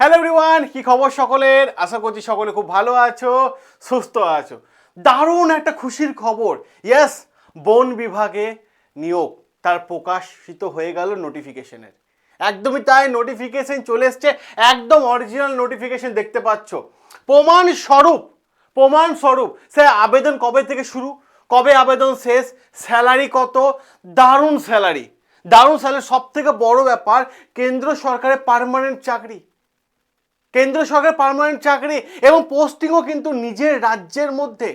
Hello everyone কি খবর সকলের? আশা করছি সকলে খুব ভালো আছো, সুস্থ আছো। দারুণ একটা খুশির খবর। ইয়াস বন বিভাগে নিয়োগ, তার প্রকাশিত হয়ে গেল নোটিফিকেশনের একদমই তাই নোটিফিকেশন চলে এসছে, একদম অরিজিনাল নোটিফিকেশন দেখতে পাচ্ছ। প্রমাণ স্বরূপ প্রমাণ স্বরূপ, সে আবেদন কবে থেকে শুরু? কবে আবেদন শেষ? স্যালারি কত? দারুণ স্যালারি দারুণ স্যালারি সব থেকে বড় ব্যাপার, কেন্দ্র সরকারের পার্মানেন্ট চাকরি। কেন্দ্র সরকারের পার্মানেন্ট চাকরি এবং পোস্টিংও কিন্তু নিজের রাজ্যের মধ্যে।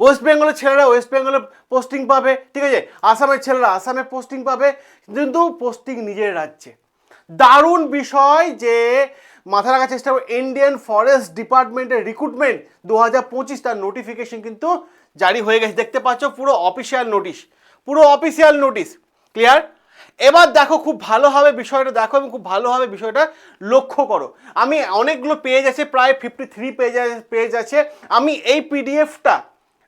ওয়েস্ট বেঙ্গলের ছেলেরা ওয়েস্ট বেঙ্গলে পোস্টিং পাবে, ঠিক আছে? আসামের ছেলেরা আসামে পোস্টিং পাবে, কিন্তু পোস্টিং নিজের রাজ্যে। দারুণ বিষয় যে মাথা রাখার চেষ্টা করো ইন্ডিয়ান ফরেস্ট ডিপার্টমেন্টের রিক্রুটমেন্ট দু হাজার পঁচিশ তার নোটিফিকেশন কিন্তু জারি হয়ে গেছে। দেখতে পাচ্ছ পুরো অফিসিয়াল নোটিশ পুরো অফিসিয়াল নোটিশ ক্লিয়ার এবার দেখো খুব ভালোভাবে বিষয়টা, দেখো এবং খুব ভালোভাবে বিষয়টা লক্ষ্য করো। আমি অনেকগুলো পেজ আছে, প্রায় ফিফটি থ্রি পেজ পেজ আছে। আমি এই পিডিএফটা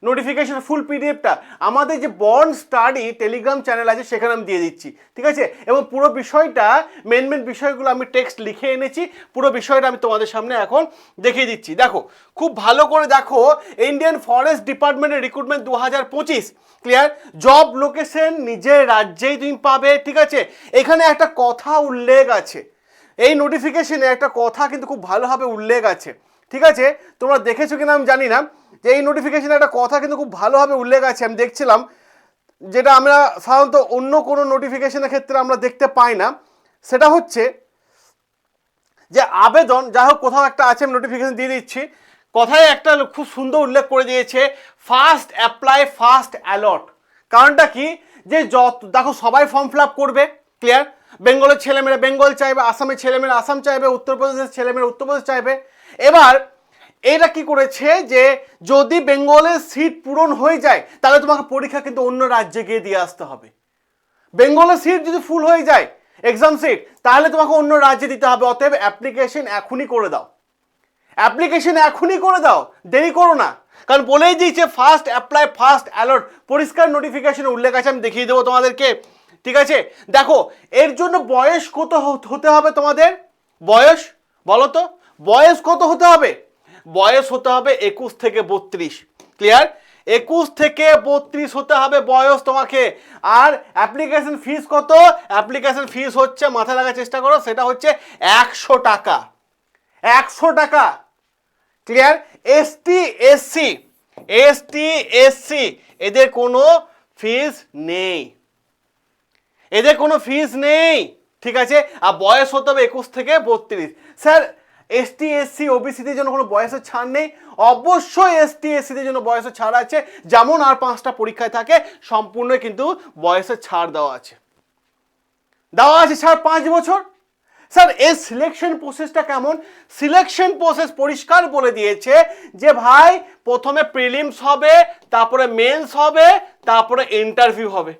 নোটিফিকেশন ফুল পিডিএফটা আমাদের যে বন্ড স্টাডি টেলিগ্রাম চ্যানেল আছে, সেখানে আমি দিয়ে দিচ্ছি, ঠিক আছে? এবং পুরো বিষয়টা মেন মেন বিষয়গুলো আমি টেক্সট লিখে এনেছি, পুরো বিষয়টা আমি তোমাদের সামনে এখন দেখিয়ে দিচ্ছি। দেখো, খুব ভালো করে দেখো ইন্ডিয়ান ফরেস্ট ডিপার্টমেন্টের রিক্রুটমেন্ট দু হাজার পঁচিশ ক্লিয়ার জব লোকেশন নিজের রাজ্যেই তুমি পাবে, ঠিক আছে? এখানে একটা কথা উল্লেখ আছে। এই নোটিফিকেশনে একটা কথা কিন্তু খুব ভালোভাবে উল্লেখ আছে। ঠিক আছে? তোমরা দেখেছ কিনা আমি জানি না। যে এই নোটিফিকেশনে একটা কথা কিন্তু খুব ভালোভাবে উল্লেখ আছে, আমি দেখছিলাম। যেটা আমরা সাধারণত অন্য কোনো নোটিফিকেশনের ক্ষেত্রে আমরা দেখতে পাই না। সেটা হচ্ছে যে আবেদন যা হোক কোথাও একটা আছে, আমি নোটিফিকেশন দিয়ে দিচ্ছি। কথায় একটা খুব সুন্দর উল্লেখ করে দিয়েছে ফার্স্ট অ্যাপ্লাই ফার্স্ট অ্যালট কারণটা কি? যে যত, দেখো সবাই ফর্ম ফিল আপ করবে ক্লিয়ার বেঙ্গলের ছেলেমেয়েরা বেঙ্গল চাইবে, আসামের ছেলেমেয়েরা আসাম চাইবে, উত্তরপ্রদেশের ছেলেমেয়েরা উত্তরপ্রদেশ চাইবে। এবার এটা কি করেছে যে যদি বেঙ্গলের সিট পূরণ হয়ে যায়, তাহলে তোমাকে পরীক্ষা কিন্তু অন্য রাজ্যে গিয়ে দিয়ে আসতে হবে। বেঙ্গলের সিট যদি ফুল হয়ে যায় এক্সাম সিট তাহলে তোমাকে অন্য রাজ্যে দিতে হবে। অতএব অ্যাপ্লিকেশন এখনই করে দাও। অ্যাপ্লিকেশন এখনই করে দাও, দেরি করো না। কারণ বলেই দিয়েছে ফার্স্ট অ্যাপ্লাই ফার্স্ট অ্যালার্ট পরিষ্কার নোটিফিকেশন উল্লেখ আছে, আমি দেখিয়ে দেবো তোমাদেরকে। ঠিক আছে? দেখো, এর জন্য বয়স কত হতে হবে তোমাদের? বয়স, বলো তো। বয়স কত হতে হবে? বয়স হতে হবে একুশ থেকে বত্রিশ। ক্লিয়ার একুশ থেকে বত্রিশ হতে হবে বয়স তোমাকে। আর অ্যাপ্লিকেশন ফিস কত? অ্যাপ্লিকেশন ফিস হচ্ছে, মাথায় লাগার চেষ্টা করো, সেটা হচ্ছে একশো টাকা। একশো টাকা। Clear ST SC ST SC এদের কোনো ফিস নেই। এদের কোনো ফিস নেই। ঠিক আছে? আর বয়স হতে হবে একুশ থেকে বত্রিশ। স্যার এসটি এসসি ওবিসিদের জন্য কোনো বয়সের ছাড় নেই, অবশ্যই এসটি এসসিদের জন্য বয়সের ছাড় আছে, যেমন আর পাঁচটা পরীক্ষায় থাকে, সম্পূর্ণ কিন্তু বয়সের ছাড় দেওয়া আছে। দেওয়া আছে ছাড় পাঁচ বছর। স্যার এই সিলেকশন প্রসেসটা কেমন? সিলেকশন প্রসেস পরিষ্কার বলে দিয়েছে যে, ভাই, প্রথমে প্রিলিমস হবে, তারপরে মেন্স হবে, তারপরে ইন্টারভিউ হবে।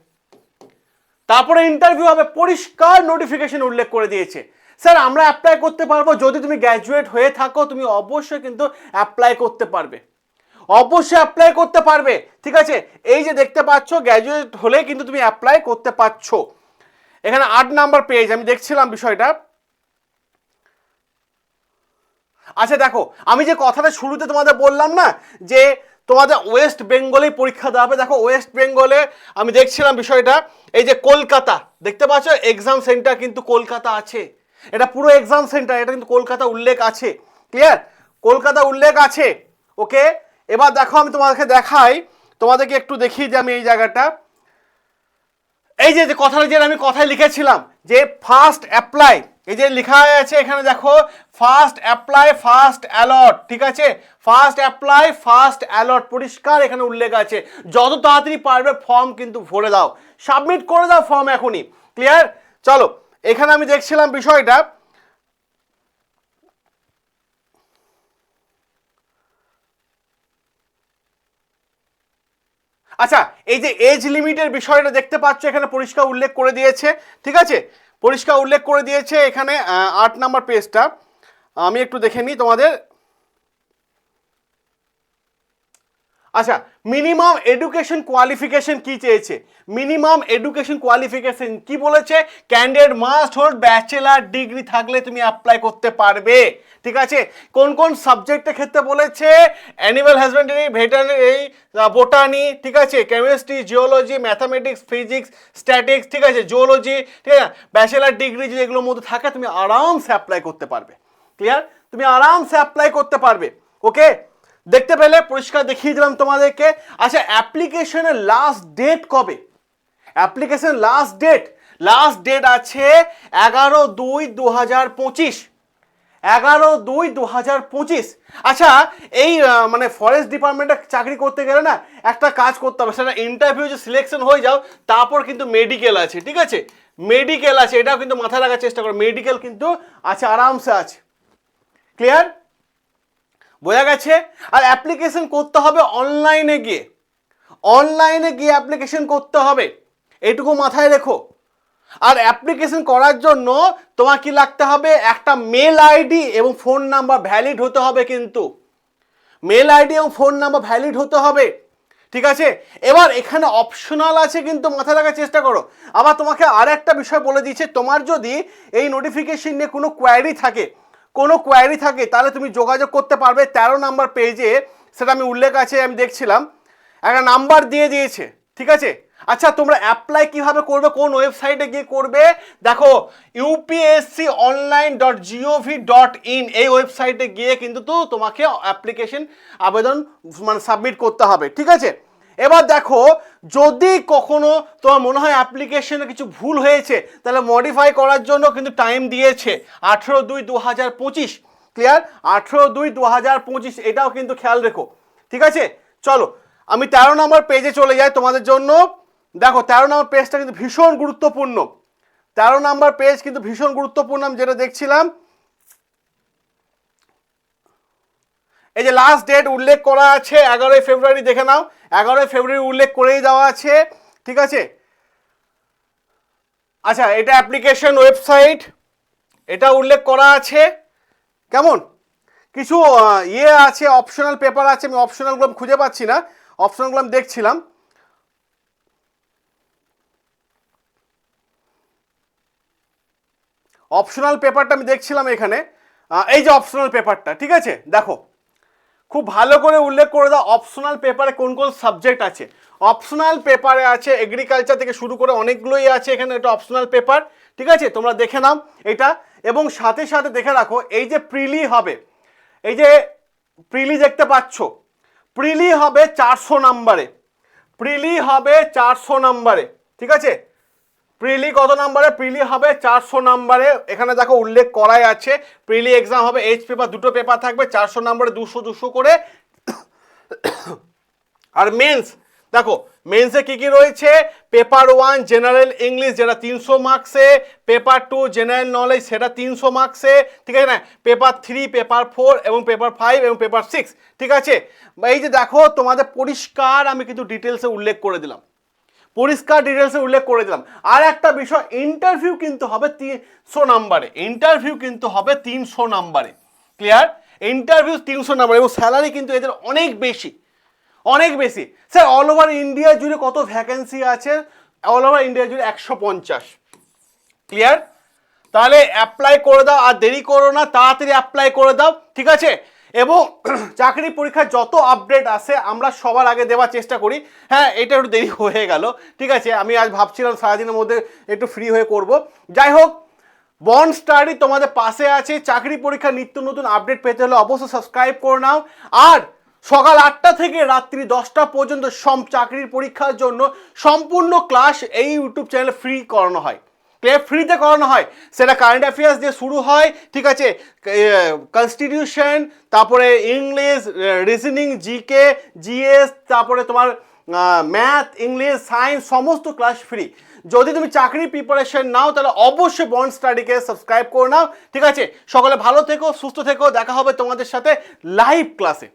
তারপরে ইন্টারভিউ হবে, পরিষ্কার নোটিফিকেশন উল্লেখ করে দিয়েছে। স্যার, আমরা অ্যাপ্লাই করতে পারব। যদি তুমি গ্র্যাজুয়েট হয়ে থাকো, তুমি অবশ্যই কিন্তু অ্যাপ্লাই করতে পারবে। অবশ্যই অ্যাপ্লাই করতে পারবে, ঠিক আছে? এই যে দেখতে পাচ্ছ গ্র্যাজুয়েট হলে কিন্তু তুমি অ্যাপ্লাই করতে পারছ। এখানে আট নাম্বার পেজ আমি দেখছিলাম বিষয়টা। আচ্ছা দেখো, আমি যে কথাটা শুরুতে তোমাদের বললাম না, যে তোমাদের ওয়েস্ট বেঙ্গলেই পরীক্ষা দেওয়া হবে। দেখো ওয়েস্ট বেঙ্গলে আমি দেখছিলাম বিষয়টা। এই যে কলকাতা, দেখতে পাচ্ছ? এক্সাম সেন্টার কিন্তু কলকাতা আছে। এটা পুরো এক্সাম সেন্টার এটা কিন্তু কলকাতা উল্লেখ আছে। ক্লিয়ার কলকাতা উল্লেখ আছে। ওকে এবার দেখো, আমি তোমাদেরকে দেখাই। তোমাদেরকে একটু দেখিয়ে যে আমি এই জায়গাটা। এই যে কথাটা যে আমি কথায় লিখেছিলাম, যে ফার্স্ট অ্যাপ্লাই এই যে লেখা আছে এখানে দেখো ফার্স্ট অ্যাপ্লাই ফার্স্ট অ্যালট ঠিক আছে? ফার্স্ট অ্যাপ্লাই ফার্স্ট অ্যালট পরিষ্কার এখানে উল্লেখ আছে। যত তাড়াতাড়ি পারবে ফর্ম কিন্তু ভরে দাও। সাবমিট করে দাও ফর্ম এখনই। ক্লিয়ার চলো এখানে আমি দেখছিলাম বিষয়টা। আচ্ছা এই যে এজ লিমিটের বিষয়টা দেখতে পাচ্ছ, এখানে পরিষ্কার উল্লেখ করে দিয়েছে, ঠিক আছে? পরিষ্কার উল্লেখ করে দিয়েছে এখানে আট নাম্বার পেজটা আমি একটু দেখে নিই তোমাদের। আচ্ছা মিনিমাম এডুকেশন কোয়ালিফিকেশন কি চেয়েছে? মিনিমাম এডুকেশন কোয়ালিফিকেশন কি বলেছে? Candidate must hold bachelor degree থাকলে তুমি অ্যাপ্লাই করতে পারবে। ঠিক আছে? কোন কোন সাবজেক্টের ক্ষেত্রে বলেছে? অ্যানিমাল হাজবেন্ডারি ভেটারি বোটানি ঠিক আছে? Chemistry geology mathematics physics statistics ঠিক আছে? জিওলজি ঠিক আছে? ব্যাচেলার ডিগ্রি যদি এগুলোর মধ্যে থাকে, তুমি আরামসে অ্যাপ্লাই করতে পারবে। ক্লিয়ার তুমি আরামসে অ্যাপ্লাই করতে পারবে। ওকে দেখতে পেলে, পরিষ্কার দেখিয়ে দিলাম তোমাদেরকে। আচ্ছা অ্যাপ্লিকেশনের লাস্ট ডেট কবে? Application last date last date আছে এগারো দুই দু হাজার পঁচিশ। এগারো দুই দু হাজার পঁচিশ। আচ্ছা এই মানে ফরেস্ট ডিপার্টমেন্টে চাকরি করতে গেলে না, একটা কাজ করতে হবে। সেটা ইন্টারভিউ যে সিলেকশন হয়ে যাও, তারপর কিন্তু মেডিকেল আছে, ঠিক আছে? মেডিকেল আছে, এটাও কিন্তু মাথায় রাখার চেষ্টা করো। মেডিকেল কিন্তু আছে, আরামসে আছে। ক্লিয়ার বোঝা গেছে? আর অ্যাপ্লিকেশন করতে হবে অনলাইনে গিয়ে। অনলাইনে গিয়ে অ্যাপ্লিকেশন করতে হবে। এটুকু মাথায় রেখো। আর অ্যাপ্লিকেশন করার জন্য তোমার কি লাগতে হবে? একটা মেল আইডি এবং ফোন নাম্বার ভ্যালিড হতে হবে কিন্তু। মেল আইডি এবং ফোন নাম্বার ভ্যালিড হতে হবে। ঠিক আছে? এবার এখানে অপশনাল আছে কিন্তু মাথায় রাখার চেষ্টা করো। আবার তোমাকে আর একটা বিষয় বলে দিচ্ছে তোমার যদি এই নোটিফিকেশন নিয়ে কোনো কোয়ারি থাকে কোনো কোয়ারি থাকে, তাহলে তুমি যোগাযোগ করতে পারবে। তেরো নাম্বার পেজে সেটা আমি উল্লেখ আছে, আমি দেখছিলাম। একটা নাম্বার দিয়ে দিয়েছে, ঠিক আছে? আচ্ছা তোমরা অ্যাপ্লাই কীভাবে করবে, কোন ওয়েবসাইটে গিয়ে করবে? দেখো UPSC online dot GOV dot in এই ওয়েবসাইটে গিয়ে কিন্তু তো তোমাকে অ্যাপ্লিকেশন আবেদন মানে সাবমিট করতে হবে, ঠিক আছে? এবার দেখো যদি কখনো তোমার মনে হয় অ্যাপ্লিকেশনে কিছু ভুল হয়েছে, তাহলে মডিফাই করার জন্য কিন্তু টাইম দিয়েছে। আঠেরো দুই দু হাজার পঁচিশ ক্লিয়ার আঠেরো দুই দু হাজার পঁচিশ, এটাও কিন্তু খেয়াল রেখো। ঠিক আছে? চলো, আমি তেরো নম্বর পেজে চলে যাই তোমাদের জন্য। দেখো, তেরো নম্বর পেজটা কিন্তু ভীষণ গুরুত্বপূর্ণ। তেরো নম্বর পেজ কিন্তু ভীষণ গুরুত্বপূর্ণ, আমি যেটা দেখছিলাম এই যে লাস্ট ডেট উল্লেখ করা আছে, এগারোই ফেব্রুয়ারি দেখে নাও। এগারোই ফেব্রুয়ারি উল্লেখ করেই দেওয়া আছে, ঠিক আছে? আচ্ছা এটা অ্যাপ্লিকেশন ওয়েবসাইট এটা উল্লেখ করা আছে। কেমন? কিছু ইয়ে আছে অপশনাল পেপার আছে, আমি অপশনালগুলো খুঁজে পাচ্ছি না। অপশনালগুলো আমি দেখছিলাম। অপশনাল পেপারটা আমি দেখছিলাম এখানে। এই যে অপশনাল পেপারটা ঠিক আছে? দেখো। খুব ভালো করে উল্লেখ করে দাও অপশনাল পেপারে কোন কোন সাবজেক্ট আছে। অপশনাল পেপারে আছে এগ্রিকালচার থেকে শুরু করে অনেকগুলোই আছে এখানে এটা অপশনাল পেপার ঠিক আছে? তোমরা দেখে নাও এটা। এবং সাথে সাথে দেখে রাখো, এই যে প্রিলি হবে, এই যে প্রিলি দেখতে পাচ্ছ, প্রিলি হবে চারশো নাম্বারে প্রিলি হবে চারশো নাম্বারে ঠিক আছে? প্রিলি কত নাম্বারে? প্রিলি হবে চারশো নাম্বারে। এখানে দেখো উল্লেখ করাই আছে। প্রিলি এক্সাম হবে এইচ পেপার দুটো পেপার থাকবে, চারশো নাম্বারে দুশো দুশো করে। আর মেন্স দেখো মেন্সে কি কি রয়েছে? পেপার ওয়ান জেনারেল ইংলিশ যেটা তিনশো মার্কসে পেপার টু জেনারেল নলেজ সেটা তিনশো মার্কসে ঠিক আছে না? পেপার থ্রি পেপার ফোর এবং পেপার ফাইভ এবং পেপার সিক্স ঠিক আছে? এই যে দেখো, তোমাদের পরিষ্কার আমি কিন্তু ডিটেলসে উল্লেখ করে দিলাম। পরিষ্কার ডিটেলসে উল্লেখ করে দিলাম। আর একটা বিষয় ইন্টারভিউ কিন্তু হবে তিনশো নাম্বারে ইন্টারভিউ কিন্তু হবে তিনশো নাম্বারে ক্লিয়ার ইন্টারভিউ তিনশো নাম্বার এবং স্যালারি কিন্তু এদের অনেক বেশি। অনেক বেশি। স্যার অল ওভার ইন্ডিয়া জুড়ে কত ভ্যাকেন্সি আছে? অল ওভার ইন্ডিয়া জুড়ে একশো পঞ্চাশ। ক্লিয়ার তাহলে অ্যাপ্লাই করে দাও, আর দেরি করো না, তাড়াতাড়ি অ্যাপ্লাই করে দাও, ঠিক আছে? এবং চাকরি পরীক্ষার যত আপডেট আসে, আমরা সবার আগে দেওয়ার চেষ্টা করি। হ্যাঁ এটা একটু দেরি হয়ে গেল। ঠিক আছে, আমি আজ ভাবছিলাম সারাদিনের মধ্যে একটু ফ্রি হয়ে করব। যাই হোক, বন স্টাডি তোমাদের পাশে আছে। চাকরি পরীক্ষা, নিত্য নতুন আপডেট পেতে হলে অবশ্যই সাবস্ক্রাইব করে নাও। আর সকাল আটটা থেকে রাত্রি দশটা পর্যন্ত সম চাকরির পরীক্ষার জন্য সম্পূর্ণ ক্লাস এই ইউটিউব চ্যানেলে ফ্রি করানো হয়। ক্লিয়ার ফ্রিতে করানো হয়। সেটা কারেন্ট অ্যাফেয়ার্স দিয়ে শুরু হয়, ঠিক আছে? কনস্টিটিউশন তারপরে ইংলিশ রিজনিং জিকে জিএস তারপরে তোমার ম্যাথ ইংলিশ সায়েন্স সমস্ত ক্লাস ফ্রি যদি তুমি চাকরি প্রিপারেশন নাও, তাহলে অবশ্যই বন্ড স্টাডিকে সাবস্ক্রাইব করে নাও, ঠিক আছে? সকলে ভালো থেকো, সুস্থ থেকো, দেখা হবে তোমাদের সাথে লাইভ ক্লাসে